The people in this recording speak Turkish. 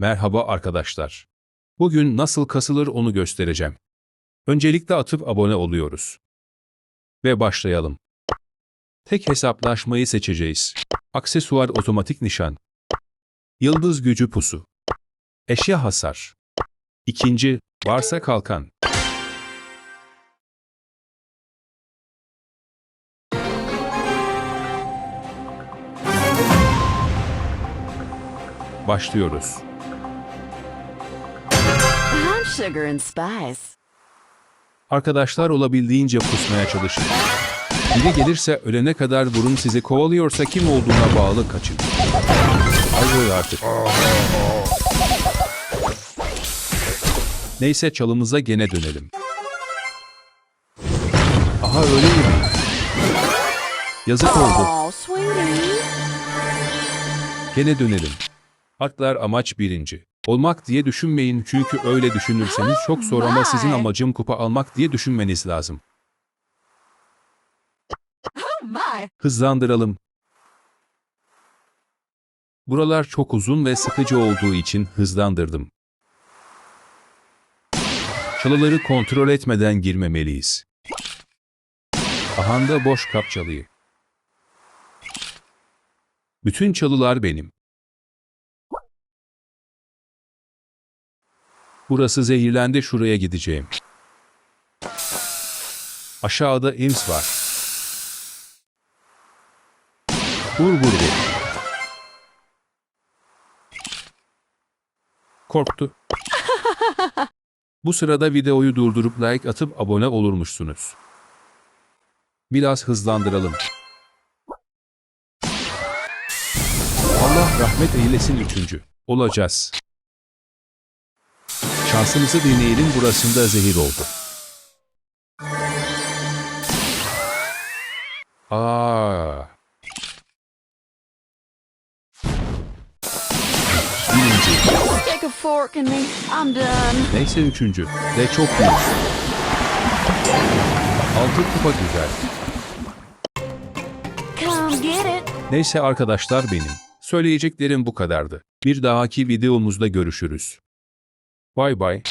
Merhaba arkadaşlar. Bugün nasıl kasılır onu göstereceğim. Öncelikle atıp abone oluyoruz. Ve başlayalım. Tek hesaplaşmayı seçeceğiz. Aksesuar otomatik nişan. Yıldız gücü pusu. Eşya hasar. İkinci, varsa kalkan. Başlıyoruz. Sugar and spice. Arkadaşlar olabildiğince pusmaya çalışın. Biri gelirse ölene kadar vurun sizi kovalıyorsa kim olduğuna bağlı kaçın. Ay boy artık. Neyse çalımıza gene dönelim. Aha öyle mi? Yazık oldu. Gene dönelim. Haklar amaç birinci. Olmak diye düşünmeyin çünkü öyle düşünürseniz çok zor ama sizin amacım kupa almak diye düşünmeniz lazım. Hızlandıralım. Buralar çok uzun ve sıkıcı olduğu için hızlandırdım. Çalıları kontrol etmeden girmemeliyiz. Ahanda boş kap çalıyı. Bütün çalılar benim. Burası zehirlendi şuraya gideceğim. Aşağıda ims var. Vur vur vur. Korktu. Bu sırada videoyu durdurup like atıp abone olurmuşsunuz. Biraz hızlandıralım. Allah rahmet eylesin üçüncü. Olacağız. Şansımızı deneyelim burasında zehir oldu. Aa. Birinci. Stick a fork in me. I'm done. Neyse üçüncü. Ve çok büyük. Altı kupa güzel. Come get it. Neyse arkadaşlar benim. Söyleyeceklerim bu kadardı. Bir dahaki videomuzda görüşürüz. Bye bye.